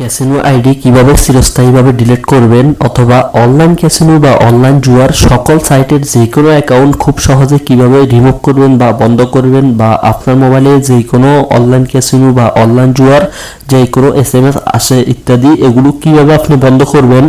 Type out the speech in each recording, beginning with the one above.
Casino ID কীভাবে চিরস্থায়ীভাবে delete করবেন অথবা অনলাইন ক্যাসিনো বা অনলাইন জুয়ার সকল সাইটের যে কোনো অ্যাকাউন্ট খুব সহজে কীভাবে রিমুভ করবেন বা বন্ধ করবেন বা আপনার মোবাইলে যে কোনো অনলাইন ক্যাসিনো বা অনলাইন জুয়ার যে কোনো এস এম এস আসে ইত্যাদি, এগুলো কীভাবে আপনি বন্ধ করবেন?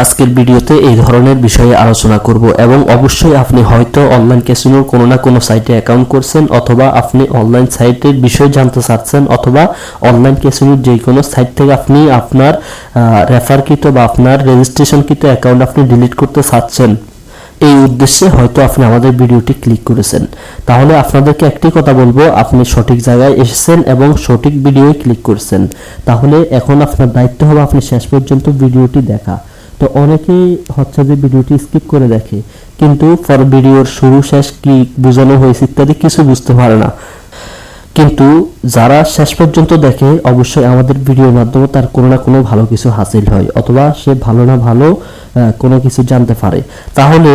আজকের ভিডিওতে এই ধরনের বিষয়ে আলোচনা করব এবং অবশ্যই আপনি হয়তো অনলাইন ক্যাসিনোর কোনো না কোনো সাইটে অ্যাকাউন্ট করছেন অথবা আপনি অনলাইন সাইটের বিষয়ে জানতে চাচ্ছেন অথবা অনলাইন ক্যাসিনোর যে কোনো সাইট থেকে আপনি আপনার রেফারকৃত বা আপনার রেজিস্ট্রেশনকৃত অ্যাকাউন্ট আপনি ডিলিট করতে চাচ্ছেন, এই উদ্দেশ্যে হয়তো আপনি আমাদের ভিডিওটি ক্লিক করেছেন। তাহলে আপনাদেরকে একটি কথা বলব, আপনি সঠিক জায়গায় এসেছেন এবং সঠিক ভিডিওয় ক্লিক করছেন। তাহলে এখন আপনার দায়িত্ব হবে আপনি শেষ পর্যন্ত ভিডিওটি দেখা। তো অনেকেই হচ্ছে যে ভিডিওটি স্কিপ করে দেখে। কিন্তু পর ভিডিওর শুরু, শেষ কি বোঝানো হয়েছে ইত্যাদি কিছু বুঝতে পারে না। কিন্তু যারা শেষ পর্যন্ত দেখে, অবশ্যই আমাদের ভিডিওর মাধ্যমে তার কোনো না কোনো ভালো কিছু হাসিল হয়, অথবা সে ভালো না ভালো কোনো কিছু জানতে পারে। তাহলে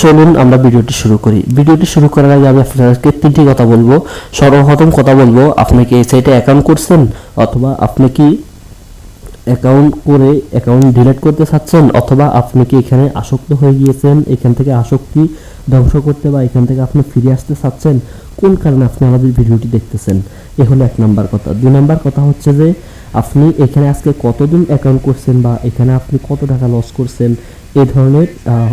চলুন আমরা ভিডিওটি শুরু করি। ভিডিওটি শুরু করার আগে আমি আপনাদেরকে তিনটি কথা বলব। সর্বপ্রথম কথা বলব, আপনি কি এই সাইটে অ্যাকাউন্ট করছেন? অথবা আপনি কি অ্যাকাউন্ট করে অ্যাকাউন্ট ডিলিট করতে চাচ্ছেন অথবা আপনি কি এখানে আসক্ত হয়ে গিয়েছেন, এখান থেকে আসক্তি ধ্বংস করতে বা এখান থেকে আপনি ফিরে আসতে চাচ্ছেন, কোন কারণে আপনি আমাদের ভিডিওটি দেখতেছেন? এ হলো এক নাম্বার কথা। দুই নাম্বার কথা হচ্ছে যে, আপনি এখানে আজকে কতদিন অ্যাকাউন্ট করছেন বা এখানে আপনি কত টাকা লস করছেন এই ধরনের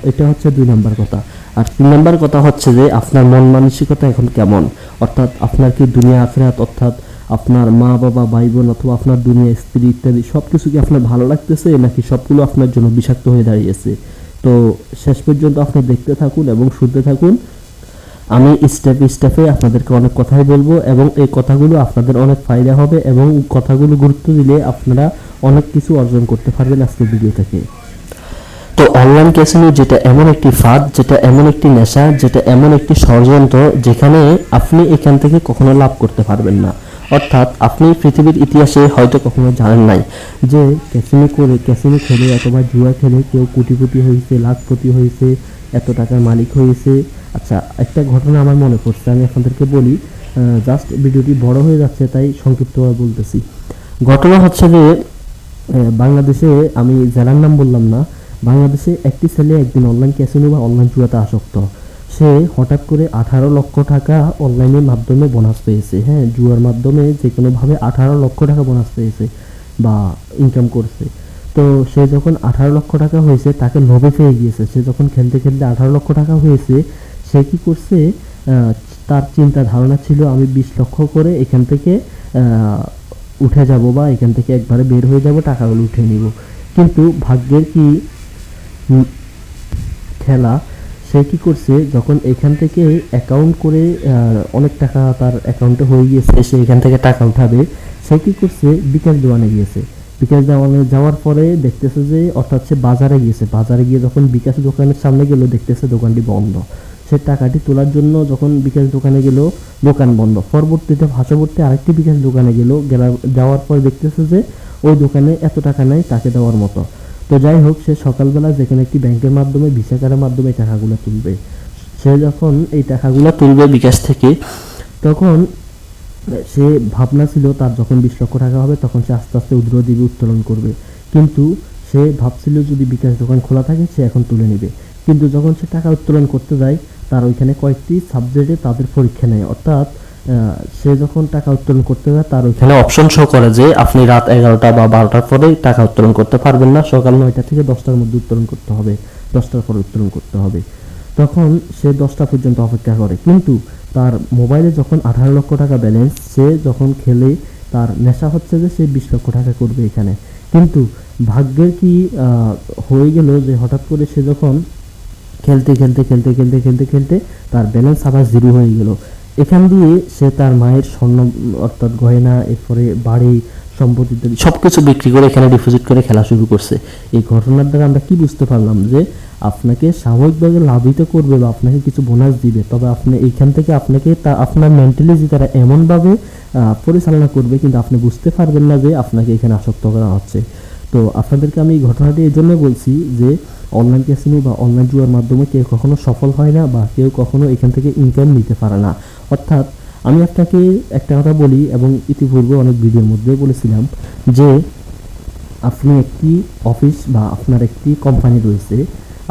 এটা হচ্ছে দুই নাম্বার কথা। আর তিন নাম্বার কথা হচ্ছে যে, আপনার মন মানসিকতা এখন কেমন? অর্থাৎ আপনার কি দুনিয়া আখেরাত অর্থাৎ আপনার মা বাবা, ভাই বোন অথবা আপনার দুনিয়া, স্ত্রী ইত্যাদি সব কিছু কি আপনার ভালো লাগতেছে নাকি সবগুলো আপনার জন্য বিষাক্ত হয়ে দাঁড়িয়েছে? তো শেষ পর্যন্ত আপনি দেখতে থাকুন এবং শুনতে থাকুন। আমি স্টেপ স্টেপে আপনাদেরকে অনেক কথাই বলব এবং এই কথাগুলো আপনাদের অনেক ফায়দা হবে এবং কথাগুলো গুরুত্ব দিলে আপনারা অনেক কিছু অর্জন করতে পারবেন আজকের ভিডিও থেকে। তো অনলাইন ক্যাসিনো যেটা এমন একটি ফাঁদ, যেটা এমন একটি নেশা, যেটা এমন একটি ষড়যন্ত্র, যেখানে আপনি এখান থেকে কখনো লাভ করতে পারবেন না। অর্থাৎ আপনি পৃথিবীর ইতিহাসে হয়তো কখনো জানেন নাই যে ক্যাসিনো করে, ক্যাসিনো খেলে অথবা জুয়া খেলে কেউ কোটিপতি হয়েছে, লাখপতি হয়েছে, এত টাকার মালিক হয়েছে। আচ্ছা একটা ঘটনা আমার মনে পড়ছে, আমি আপনাদেরকে বলি জাস্ট ভিডিওটি বড় হয়ে যাচ্ছে, তাই সংক্ষিপ্তভাবে বলতেছি। ঘটনা হচ্ছে যে বাংলাদেশে আমি জেলার নাম বললাম না, বাংলাদেশে একটি ছেলে একদিন অনলাইন ক্যাসিনো বা অনলাইন জুয়াতে আসক্ত। সে হঠাৎ করে আঠারো লক্ষ টাকা অনলাইনের মাধ্যমে বোনাস পেয়েছে। হ্যাঁ জুয়ার মাধ্যমে যে কোনোভাবে আঠারো লক্ষ টাকা বোনাস পেয়েছে বা ইনকাম করছে। তো সে যখন আঠারো লক্ষ টাকা হয়েছে, তাকে লোভে পেয়ে গিয়েছে। সে যখন খেলতে খেলতে আঠারো লক্ষ টাকা হয়েছে, সে কি করছে? তার চিন্তা ধারণা ছিল, আমি বিশ লক্ষ করে এখান থেকে উঠে যাব বা এখান থেকে একবারে বের হয়ে যাব, টাকাগুলো উঠে নিব। কিন্তু ভাগ্যের কি খেলা সে কি করছে, যখন এখান থেকে অ্যাকাউন্ট করে অনেক টাকা তার অ্যাকাউন্টে হয়ে গিয়েছে, সে এখান থেকে টাকা উঠাবে, সে কি করছে, বিকাশ দোকানে গিয়েছে। বিকাশ দোকানে যাওয়ার পরে দেখতেছে যে, অর্থাৎ সে বাজারে গিয়েছে। বাজারে গিয়ে যখন বিকাশ দোকানের সামনে গেল, দেখতেছে দোকানটি বন্ধ। সে টাকাটি তোলার জন্য যখন বিকাশ দোকানে গেল, দোকান বন্ধ। পরবর্তীতে, ভাষাবর্তী আরেকটি বিকাশ দোকানে গেল, গেলার, যাওয়ার পর দেখতেছে যে, ওই দোকানে এত টাকা নাই তাকে দেওয়ার মতো। তো যাই হোক, সে সকালবেলা যেখানে একটি ব্যাংকের মাধ্যমে ভিসা মাধ্যমে টাকাগুলো তুলবে। সে যখন এই টাকাগুলো তুলবে বিকাশ থেকে, তখন সে ভাবনা ছিল তার যখন বিশ লক্ষ টাকা হবে, তখন সে আস্তে আস্তে উদ্র দিবে, উত্তোলন করবে। কিন্তু সে ভাবছিল যদি বিকাশ দোকান খোলা থাকে, সে এখন তুলে নেবে। কিন্তু যখন সে টাকা উত্তোলন করতে যায়, তার ওইখানে কয়েকটি সাবজেক্টে তাদের পরীক্ষা নেয়। অর্থাৎ সে যখন টাকা উত্তোলন করতে যায়, তার ওইখানে অপশন শো করে যে আপনি রাত এগারোটা বা বারোটার পরে টাকা উত্তোলন করতে পারবেন না। সকাল নয়টা থেকে দশটার মধ্যে উত্তোলন করতে হবে। দশটার পরে উত্তোলন করতে হবে। তখন সে দশটা পর্যন্ত অপেক্ষা করে। কিন্তু তার মোবাইলে যখন আঠারো লক্ষ টাকা ব্যালেন্স সে যখন খেলে, তার নেশা হচ্ছে যে সে বিশ লক্ষ টাকা করবে এখানে। কিন্তু ভাগ্যের কি হয়ে গেল যে হঠাৎ করে সে যখন খেলতে খেলতে খেলতে খেলতে খেলতে খেলতে তার ব্যালেন্স আবার জিরো হয়ে গেল। এখান দিয়ে সে তার মায়ের স্বর্ণ, অর্থাৎ গয়না, এরপরে বাড়ি, সম্পত্তি ইত্যাদি সব কিছু বিক্রি করে এখানে ডিপোজিট করে খেলা শুরু করছে। এই ঘটনার দ্বারা আমরা কি বুঝতে পারলাম যে আপনাকে স্বাভাবিকভাবে লাভিত করবে বা আপনাকে কিছু বোনাস দিবে, তবে আপনি এইখান থেকে আপনাকে তা, আপনার মেন্টালিটি তারা এমনভাবে পরিচালনা করবে কিন্তু আপনি বুঝতে পারবেন না যে আপনাকে এখানে আসক্ত করা হচ্ছে। তো আপনাদেরকে আমি এই ঘটনাটি এই জন্য বলছি যে অনলাইন ক্যাসিনো বা অনলাইন জুয়ার মাধ্যমে কেউ কখনো সফল হয় না বা কেউ কখনো এখান থেকে ইনকাম নিতে পারে না। অর্থাৎ আমি আপনাকে একটা কথা বলি এবং ইতিপূর্বে অনেক ভিডিওর মধ্যে বলেছিলাম যে আপনি একটি অফিস বা আপনার একটি কোম্পানি রয়েছে,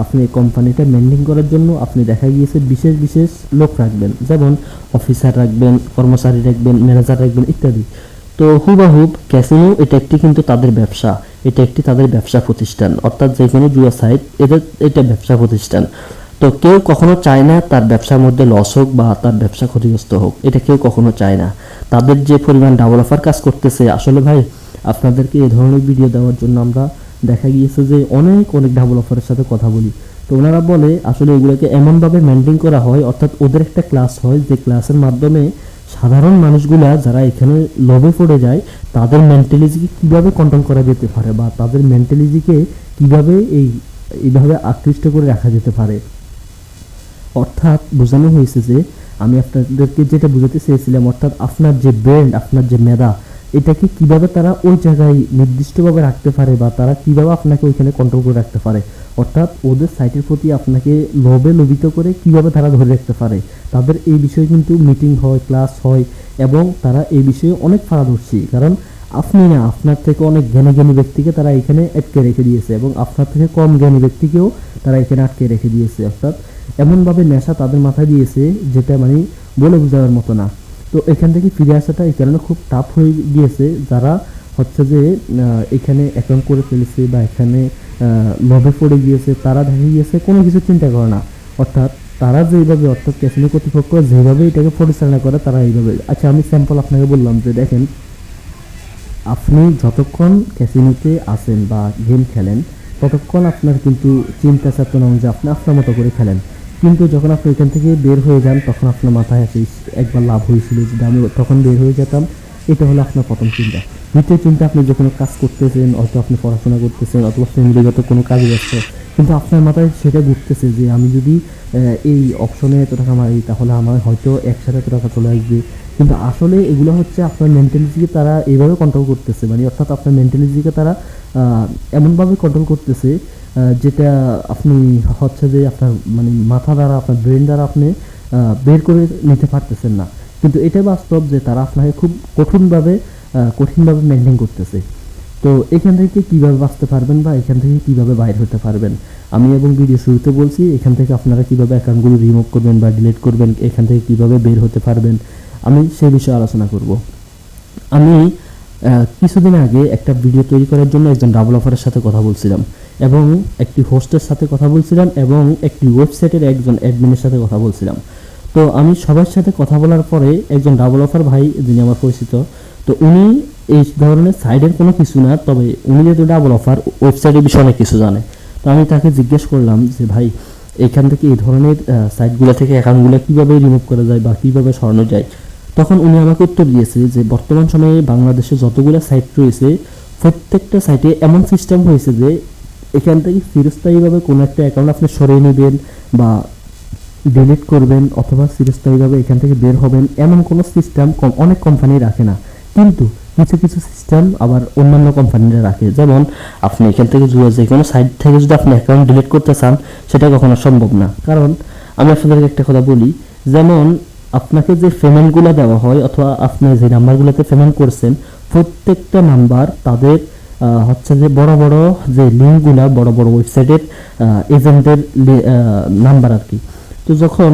আপনি এই কোম্পানিটা মেনটেন করার জন্য আপনি দেখা গিয়েছে বিশেষ বিশেষ লোক রাখবেন। যেমন অফিসার রাখবেন, কর্মচারী রাখবেন ম্যানেজার রাখবেন ইত্যাদি। তো হুবাহুব, ক্যাসিনো, এটা একটি কিন্তু তাদের ব্যবসা। এটা একটি তাদের ব্যবসা প্রতিষ্ঠান। অর্থাৎ যে কোনো জুয়া সাইট এদের, এটা ব্যবসা প্রতিষ্ঠান। তো কেউ কখনো চায় না তার ব্যবসার মধ্যে লস হোক বা তার ব্যবসা ক্ষতিগ্রস্ত হোক। এটা কেউ কখনো চায় না। তাদের যে পরিমাণ ডাবল অফার কাজ করতেছে, আসলে ভাই, আপনাদেরকে এই ধরনের ভিডিও দেওয়ার জন্য আমরা দেখা গিয়েছে যে অনেক অনেক ডাবল অফারের সাথে কথা বলি। তো ওনারা বলে, আসলে এগুলোকে এমনভাবে মেনটেন করা হয়, অর্থাৎ ওদের একটা ক্লাস হয়, যে ক্লাসের মাধ্যমে সাধারণ মানুষগুলা যারা এখানে লবে পড়ে যায়, তাদের মেন্টালিটিকে কীভাবে কন্ট্রোল করা যেতে পারে বা তাদের মেন্টালিটিকে কীভাবে এই, এইভাবে আকৃষ্ট করে রাখা যেতে পারে? অর্থাৎ বোঝানো হয়েছে যে, আমি আপনাদেরকে যেটা বোঝাতে চেয়েছিলাম, অর্থাৎ আপনার যে ব্রেন আপনার যে মেধা, এটাকে কীভাবে তারা ওই জায়গায় নির্দিষ্টভাবে রাখতে পারে বা তারা কীভাবে আপনাকে ওইখানে কন্ট্রোল করে রাখতে পারে? অর্থাৎ ওদের সাইটের প্রতি আপনাকে লোভে লোভিত করে কীভাবে তারা ধরে রাখতে পারে? তাদের এই বিষয়ে কিন্তু মিটিং হয় ক্লাস হয় এবং তারা এই বিষয়ে অনেক পারদর্শী। কারণ আপনি না, আপনার থেকে অনেক জ্ঞানী জ্ঞানী ব্যক্তিকে তারা এখানে আটকে রেখে দিয়েছে এবং আপনার থেকে কম জ্ঞানী ব্যক্তিকেও তারা এখানে আটকে রেখে দিয়েছে। অর্থাৎ এমনভাবে নেশা তাদের মাথায় দিয়েছে যেটা মানে বলে বোঝানোর মতো না। তো এখান থেকে ফিরে আসাটা এই কারণে খুব টাফ হয়ে গিয়েছে যারা হচ্ছে যে এখানে অ্যাকাউন্ট করে ফেলেছে বা এখানে লভে পড়ে গিয়েছে, তারা দেখা গিয়েছে, কোনো কিছু চিন্তা করে না। অর্থাৎ তারা যেভাবে, অর্থাৎ ক্যাসিনো কর্তৃপক্ষ যেভাবে এটাকে পরিচালনা করে, তারা এইভাবে। আচ্ছা আমি স্যাম্পল আপনাকে বললাম যে, দেখেন, আপনি যতক্ষণ ক্যাসিনোতে আসেন বা গেম খেলেন, ততক্ষণ আপনার কিন্তু চিন্তা চেতনা অনুযায়ী আপনি আপনার মতো করে খেলেন। কিন্তু যখন আপনি এখান থেকে বের হয়ে যান, তখন আপনার মাথায় আসে একবার লাভ হয়েছিল যদি আমি তখন বের হয়ে যেতাম এটা হলো আপনার প্রথম চিন্তা। দ্বিতীয় চিন্তা, আপনি যখন কাজ করতেছেন, হয়তো আপনি পড়াশোনা করতেছেন, অথবা ফ্যামিলিগত কোনো কাজ ব্যস্ত, কিন্তু আপনার মাথায় সেটা ঘুরতেছে যে আমি যদি এই অপশনে এত টাকা মারি, তাহলে আমার হয়তো একসাথে এত টাকা চলে আসবে। কিন্তু আসলে এগুলো হচ্ছে আপনার মেন্টালিটিকে তারা এইভাবে কন্ট্রোল করতেছে। মানে অর্থাৎ আপনার মেন্টালিটিকে তারা এমনভাবে কন্ট্রোল করতেছে যেটা আপনি হচ্ছে যে আপনার মানে মাথা দ্বারা, আপনার ব্রেন দ্বারা আপনি বের করে নিতে পারতেছেন না। কিন্তু এটা বাস্তব যে তারা আপনাকে খুব কঠিনভাবে কঠিনভাবে মেনটেন করতেছে। তো এখান থেকে কীভাবে বাঁচতে পারবেন বা এখান থেকে কীভাবে বাইর হতে পারবেন? আমি এবং ভিডিও শুরুতে বলছি, এখান থেকে আপনারা কীভাবে অ্যাকাউন্টগুলো রিমুভ করবেন বা ডিলিট করবেন, এখান থেকে কীভাবে বের হতে পারবেন, আমি সেই বিষয়ে আলোচনা করব। আমি কিছুদিন আগে একটা ভিডিও তৈরি করার জন্য একজন ডাবল অফারের সাথে কথা বলছিলাম এবং একটি হোস্টের সাথে কথা বলছিলাম এবং একটি ওয়েবসাইটের একজন অ্যাডমিনের সাথে কথা বলছিলাম। তো আমি সবার সাথে কথা বলার পরে একজন ডাবল অফার ভাই, যিনি আমার পরিচিত, তো উনি এই ধরনের সাইডের কোনো কিছু না, তবে উনি যেহেতু ডাবল অফার ওয়েবসাইটের বিষয়ে অনেক কিছু জানে। তো আমি তাকে জিজ্ঞেস করলাম যে, ভাই, এখান থেকে এই ধরনের সাইটগুলো থেকে অ্যাকাউন্টগুলো কীভাবে রিমুভ করা যায় বা কীভাবে সরানো যায়? তখন উনি আমাকে উত্তর দিয়েছে যে, বর্তমান সময়ে বাংলাদেশে যতগুলো সাইট রয়েছে, প্রত্যেকটা সাইটে এমন সিস্টেম হয়েছে যে, এখান থেকে চিরস্থায়ীভাবে কোনো একটা অ্যাকাউন্ট আপনি সরিয়ে নেবেন বা ডিলিট করবেন অথবা চিরস্থায়ীভাবে এখান থেকে বের হবেন এমন কোনো সিস্টেম কম অনেক কোম্পানি রাখে না। কিন্তু কিছু কিছু সিস্টেম আবার অন্যান্য কোম্পানিরা রাখে। যেমন আপনি এখান থেকে যে কোনো সাইট থেকে যদি আপনি অ্যাকাউন্ট ডিলিট করতে চান, সেটা কখনো সম্ভব না। কারণ আমি আপনাদেরকে একটা কথা বলি, যেমন আপনাকে যে পেমেন্টগুলো দেওয়া হয় অথবা আপনি যে নাম্বারগুলোতে পেমেন্ট করছেন, প্রত্যেকটা নাম্বার তাদের হচ্ছে যে বড় বড় যে লিঙ্কগুলা বড় বড় ওয়েবসাইটের এজেন্টের নাম্বার আর কি। তো যখন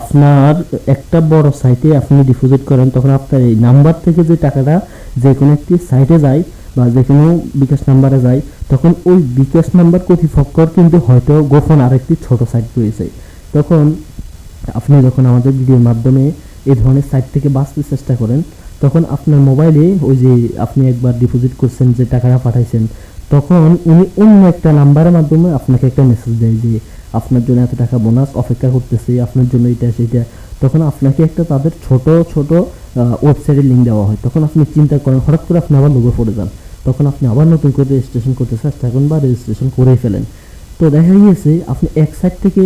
আপনার একটা বড় সাইটে আপনি ডিপোজিট করেন, তখন আপনার এই নাম্বার থেকে যে টাকাটা যে কোনো একটি সাইটে যায় বা যে কোনো বিকাশ নাম্বারে যায়, তখন ওই বিকাশ নাম্বার কর্তৃপক্ষর কিন্তু হয়তো গোপন আরেকটি ছোট সাইট রয়েছে। তখন আপনি যখন আমাদের ভিডিওর মাধ্যমে এই ধরনের সাইট থেকে বাঁচতে চেষ্টা করেন, তখন আপনার মোবাইলে ওই যে আপনি একবার ডিপোজিট করছেন, যে টাকাটা পাঠাইছেন, তখন উনি অন্য একটা নাম্বারের মাধ্যমে আপনাকে একটা মেসেজ দেয় যে আপনার জন্য এত টাকা বোনাস অপেক্ষা করতেছি, আপনার জন্য এটা, সেটা। তখন আপনাকে একটা তাদের ছোট ছোট ওয়েবসাইটের লিঙ্ক দেওয়া হয়। তখন আপনি চিন্তা করেন, হঠাৎ করে আপনি আবার লোগো পড়ে যান। তখন আপনি আবার নতুন করে রেজিস্ট্রেশন করতে চেষ্টা করেন বা রেজিস্ট্রেশন করেই ফেলেন। তো দেখা গিয়েছে, আপনি এক সাইড থেকে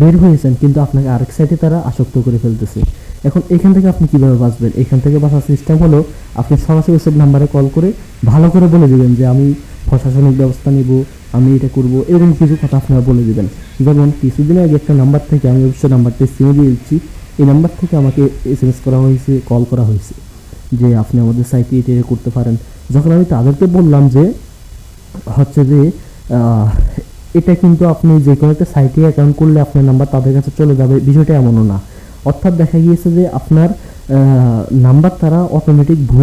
বের হয়েছেন, কিন্তু আপনাকে আরেক সাইডে তারা আসক্ত করে ফেলতেছে। এখন এখান থেকে আপনি কীভাবে বাঁচবেন? এখান থেকে বাঁচার সিস্টেম হলো, আপনি সরাসরি ওসব নাম্বারে কল করে ভালো করে বলে দেবেন যে, আমি প্রশাসনিক ব্যবস্থা নিব, আমি এটা করব এরকম কিছু কথা আপনারা বলে দিবেন। যেমন কিছুদিন আগে একটা নাম্বার থেকে আমি অবশ্যই নাম্বারটা সিমে দিয়ে দিচ্ছি। এই নাম্বার থেকে আমাকে এস এম এস করা হয়েছে কল করা হয়েছে যে আপনি আমাদের সাইটে এটা করতে পারেন। যখন আমি তাদেরকে বললাম যে, হচ্ছে যে এটা কিন্তু আপনি যে কোনো একটা সাইটে অ্যাকাউন্ট করলে আপনার নাম্বার তাদের কাছে চলে যাবে, বিষয়টা এমনও না। অর্থাৎ দেখা গিয়েছে যে আপনার নাম্বার তারা অটোমেটিক ভুল